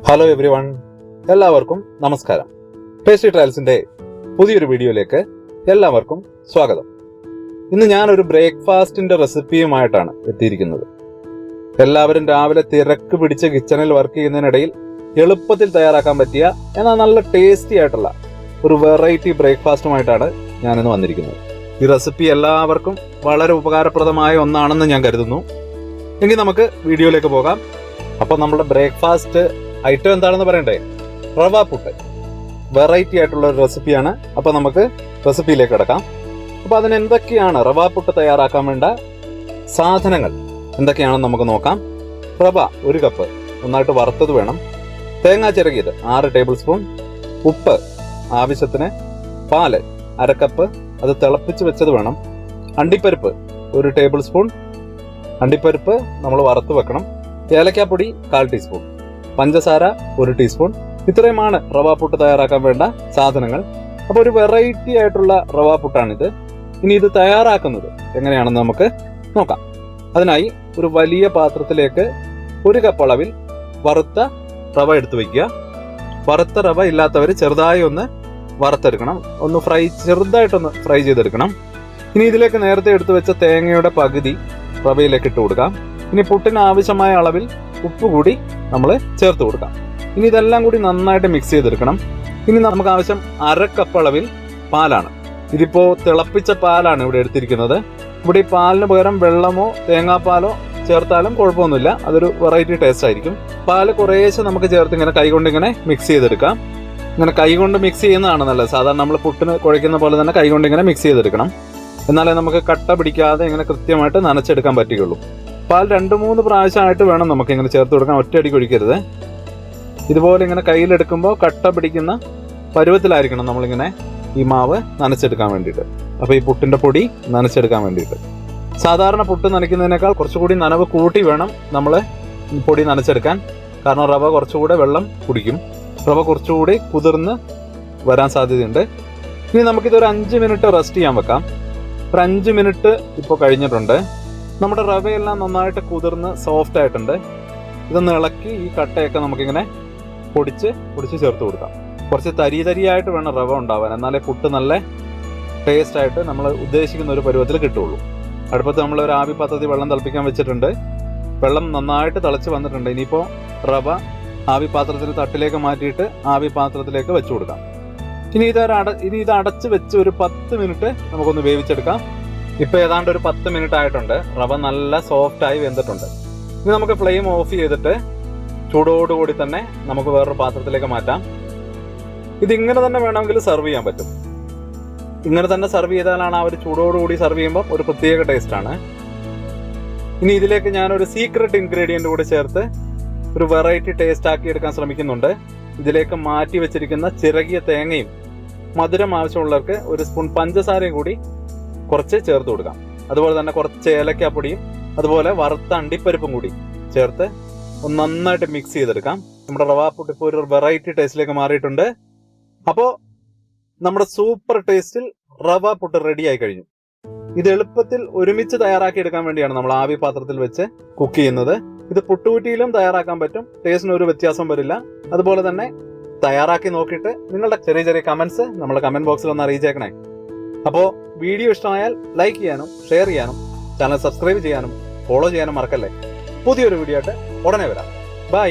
Hello every one എല്ലാവർക്കും നമസ്കാരം. Pastry ട്രയൽസിന്റെ പുതിയൊരു വീഡിയോയിലേക്ക് എല്ലാവർക്കും സ്വാഗതം. ഇന്ന് ഞാനൊരു ബ്രേക്ക്ഫാസ്റ്റിന്റെ റെസിപ്പിയുമായിട്ടാണ് എത്തിയിരിക്കുന്നത്. എല്ലാവരും രാവിലെ തിരക്ക് പിടിച്ച് കിച്ചണിൽ വർക്ക് ചെയ്യുന്നതിനിടയിൽ എളുപ്പത്തിൽ തയ്യാറാക്കാൻ പറ്റിയ എന്നാൽ നല്ല ടേസ്റ്റി ആയിട്ടുള്ള ഒരു വെറൈറ്റി ബ്രേക്ക്ഫാസ്റ്റുമായിട്ടാണ് ഞാനിന്ന് വന്നിരിക്കുന്നത്. ഈ റെസിപ്പി എല്ലാവർക്കും വളരെ ഉപകാരപ്രദമായ ഒന്നാണെന്ന് ഞാൻ കരുതുന്നു. എങ്കിൽ നമുക്ക് വീഡിയോയിലേക്ക് പോകാം. അപ്പോൾ നമ്മുടെ ബ്രേക്ക്ഫാസ്റ്റ് ഐറ്റം എന്താണെന്ന് പറയണ്ടേ? റവ പുട്ട്. വെറൈറ്റി ആയിട്ടുള്ള ഒരു റെസിപ്പിയാണ്. അപ്പോൾ നമുക്ക് റെസിപ്പിയിലേക്ക് കിടക്കാം. അപ്പോൾ അതിന് എന്തൊക്കെയാണ് റവ പുട്ട് തയ്യാറാക്കാൻ വേണ്ട സാധനങ്ങൾ? എന്തൊക്കെയാണെന്ന് നമുക്ക് നോക്കാം. റവ ഒരു കപ്പ്. നന്നായിട്ട് വറുത്തത് വേണം. തേങ്ങാ ചിരകിയത് ആറ് ടേബിൾ സ്പൂൺ. ഉപ്പ് ആവശ്യത്തിന് പാൽ അരക്കപ്പ് അത് തിളപ്പിച്ച് വെച്ചത് വേണം. അണ്ടിപ്പരിപ്പ് ഒരു ടേബിൾ സ്പൂൺ. അണ്ടിപ്പരിപ്പ് നമ്മൾ വറുത്ത് വെക്കണം. ഏലക്കാപ്പൊടി കാൽ ടീസ്പൂൺ. പഞ്ചസാര ഒരു ടീസ്പൂൺ. ഇത്രയുമാണ് റവ പുട്ട് തയ്യാറാക്കാൻ വേണ്ട സാധനങ്ങൾ. അപ്പോൾ ഒരു വെറൈറ്റി ആയിട്ടുള്ള റവ പുട്ടാണിത്. ഇനി ഇത് തയ്യാറാക്കുന്നത് എങ്ങനെയാണെന്ന് നമുക്ക് നോക്കാം. അതിനായി ഒരു വലിയ പാത്രത്തിലേക്ക് ഒരു കപ്പ് അളവിൽ വറുത്ത റവ എടുത്തു വയ്ക്കുക വറുത്ത റവ ഇല്ലാത്തവർ ചെറുതായി ഒന്ന് വറുത്തെടുക്കണം. ഒന്ന് ഫ്രൈ ചെറുതായിട്ടൊന്ന് ഫ്രൈ ചെയ്തെടുക്കണം. ഇനി ഇതിലേക്ക് നേരത്തെ എടുത്തു വെച്ച തേങ്ങയുടെ പകുതി റവയിലേക്ക് ഇട്ട് കൊടുക്കാം. ഇനി പുട്ടിന് ആവശ്യമായ അളവിൽ ഉപ്പ് കൂടി നമ്മൾ ചേർത്ത് കൊടുക്കാം. ഇനി ഇതെല്ലാം കൂടി നന്നായിട്ട് മിക്സ് ചെയ്തെടുക്കണം. ഇനി നമുക്ക് ആവശ്യം അര കപ്പ് അളവിൽ പാലാണ്. ഇതിപ്പോൾ തിളപ്പിച്ച പാലാണ് ഇവിടെ എടുത്തിരിക്കുന്നത്. ഇവിടെ ഈ പാലിന് പകരം വെള്ളമോ തേങ്ങാപ്പാലോ ചേർത്താലും കുഴപ്പമൊന്നുമില്ല. അതൊരു വെറൈറ്റി ടേസ്റ്റ് ആയിരിക്കും. പാൽ കുറേശ്ശെ നമുക്ക് ചേർത്ത് ഇങ്ങനെ കൈകൊണ്ട് ഇങ്ങനെ മിക്സ് ചെയ്തെടുക്കാം. ഇങ്ങനെ കൈകൊണ്ട് മിക്സ് ചെയ്യുന്നതാണ് നല്ലത്. സാധാരണ നമ്മൾ പുട്ടിന് കുഴയ്ക്കുന്ന പോലെ തന്നെ കൈകൊണ്ട് ഇങ്ങനെ മിക്സ് ചെയ്തെടുക്കണം. എന്നാലേ നമുക്ക് കട്ട പിടിക്കാതെ ഇങ്ങനെ കൃത്യമായിട്ട് നനച്ചെടുക്കാൻ പറ്റുകയുള്ളൂ. പാൽ രണ്ട് മൂന്ന് പ്രാവശ്യമായിട്ട് വേണം നമുക്ക് ഇങ്ങനെ ചേർത്ത് കൊടുക്കാൻ. ഒറ്റയടിക്ക് ഒഴിക്കരുത് ഇതുപോലെ ഇങ്ങനെ കയ്യിലെടുക്കുമ്പോൾ കട്ട പിടിക്കുന്ന പരുവത്തിലായിരിക്കണം നമ്മളിങ്ങനെ ഈ മാവ് നനച്ചെടുക്കാൻ വേണ്ടിയിട്ട്. അപ്പോൾ ഈ പുട്ടിന്റെ പൊടി നനച്ചെടുക്കാൻ വേണ്ടിയിട്ട്. സാധാരണ പുട്ട് നനയ്ക്കുന്നതിനേക്കാൾ കുറച്ചുകൂടി നനവ് കൂട്ടി വേണം നമ്മൾ പൊടി നനച്ചെടുക്കാൻ. കാരണം റവ കുറച്ചുകൂടെ വെള്ളം കുടിക്കും. റവ കുറച്ചുകൂടി കുതിർന്ന് വരാൻ സാധ്യതയുണ്ട്. ഇനി നമുക്കിതൊരു അഞ്ച് മിനിറ്റ് റെസ്റ്റ് ചെയ്യാൻ വെക്കാം. ഒരു അഞ്ച് മിനിറ്റ് ഇപ്പോൾ കഴിഞ്ഞിട്ടുണ്ട്. നമ്മുടെ റവയെല്ലാം നന്നായിട്ട് കുതിർന്ന് സോഫ്റ്റ് ആയിട്ടുണ്ട്. ഇതൊന്ന് ഇളക്കി ഈ കട്ടയൊക്കെ നമുക്കിങ്ങനെ പൊടിച്ച് പൊടിച്ച് ചേർത്ത് കൊടുക്കാം. കുറച്ച് തരി തരിയായിട്ട് വേണം റവ ഉണ്ടാവാൻ. എന്നാലേ പുട്ട് നല്ല ടേസ്റ്റ് ആയിട്ട് നമ്മൾ ഉദ്ദേശിക്കുന്ന ഒരു പരുവത്തിൽ കിട്ടുള്ളൂ അടുപ്പത്ത് നമ്മൾ ഒരു ആവി പദ്ധതി വെള്ളം തിളപ്പിക്കാൻ വെച്ചിട്ടുണ്ട്. വെള്ളം നന്നായിട്ട് തിളച്ച് വന്നിട്ടുണ്ട്. ഇനിയിപ്പോൾ റവ ആവി പാത്രത്തിൽ തട്ടിലേക്ക് മാറ്റിയിട്ട് ആവി പാത്രത്തിലേക്ക് വെച്ചു കൊടുക്കാം. ഇനി ഇത് അട ഇനി ഇത് അടച്ച് വെച്ച് ഒരു പത്ത് മിനിറ്റ് നമുക്കൊന്ന് വേവിച്ചെടുക്കാം. ഇപ്പൊ ഏതാണ്ട് ഒരു പത്ത് മിനിറ്റ് ആയിട്ടുണ്ട്. റവ നല്ല സോഫ്റ്റായി വെന്തിട്ടുണ്ട്. ഇനി നമുക്ക് ഫ്ലെയിം ഓഫ് ചെയ്തിട്ട് ചൂടോടുകൂടി തന്നെ നമുക്ക് വേറൊരു പാത്രത്തിലേക്ക് മാറ്റാം. ഇതിങ്ങനെ തന്നെ വേണമെങ്കിൽ സെർവ് ചെയ്യാൻ പറ്റും. ഇങ്ങനെ തന്നെ സെർവ് ചെയ്താലാണ് ആ ഒരു ചൂടോടുകൂടി സെർവ് ചെയ്യുമ്പോൾ ഒരു പ്രത്യേക ടേസ്റ്റാണ് ഇനി ഇതിലേക്ക് ഞാൻ ഒരു സീക്രട്ട് ഇൻഗ്രീഡിയന്റ് കൂടി ചേർത്ത് ഒരു വെറൈറ്റി ടേസ്റ്റ് ആക്കി എടുക്കാൻ ശ്രമിക്കുന്നുണ്ട്. ഇതിലേക്ക് മാറ്റി വെച്ചിരിക്കുന്ന ചിറകിയ തേങ്ങയും മധുരം ആവശ്യമുള്ളവർക്ക് ഒരു സ്പൂൺ പഞ്ചസാരയും കൂടി കുറച്ച് ചേർത്ത് കൊടുക്കാം. അതുപോലെ തന്നെ കുറച്ച് ഏലക്കാപ്പൊടിയും അതുപോലെ വറുത്ത അണ്ടിപ്പരിപ്പും കൂടി ചേർത്ത് ഒന്ന് നന്നായിട്ട് മിക്സ് ചെയ്തെടുക്കാം. നമ്മുടെ റവാ പുട്ട് ഇപ്പോൾ ഒരു വെറൈറ്റി ടേസ്റ്റിലേക്ക് മാറിയിട്ടുണ്ട്. അപ്പോൾ നമ്മുടെ സൂപ്പർ ടേസ്റ്റിൽ റവ പുട്ട് റെഡി ആയി കഴിഞ്ഞു. ഇത് എളുപ്പത്തിൽ ഒരുമിച്ച് തയ്യാറാക്കി എടുക്കാൻ വേണ്ടിയാണ് നമ്മൾ ആവി പാത്രത്തിൽ വെച്ച് കുക്ക് ചെയ്യുന്നത്. ഇത് പുട്ടുകുറ്റിയിലും തയ്യാറാക്കാൻ പറ്റും. ടേസ്റ്റിന് ഒരു വ്യത്യാസം വരില്ല. അതുപോലെ തന്നെ തയ്യാറാക്കി നോക്കിയിട്ട് നിങ്ങളുടെ ചെറിയ ചെറിയ കമന്റ്സ് നമ്മുടെ കമന്റ് ബോക്സിൽ ഒന്ന് അറിയിച്ചേക്കണേ. അപ്പോൾ വീഡിയോ ഇഷ്ടമായാൽ ലൈക്ക് ചെയ്യാനും ഷെയർ ചെയ്യാനും ചാനൽ സബ്സ്ക്രൈബ് ചെയ്യാനും ഫോളോ ചെയ്യാനും മറക്കല്ലേ. പുതിയൊരു വീഡിയോ ആയിട്ട് ഉടനെ വരാം. ബൈ.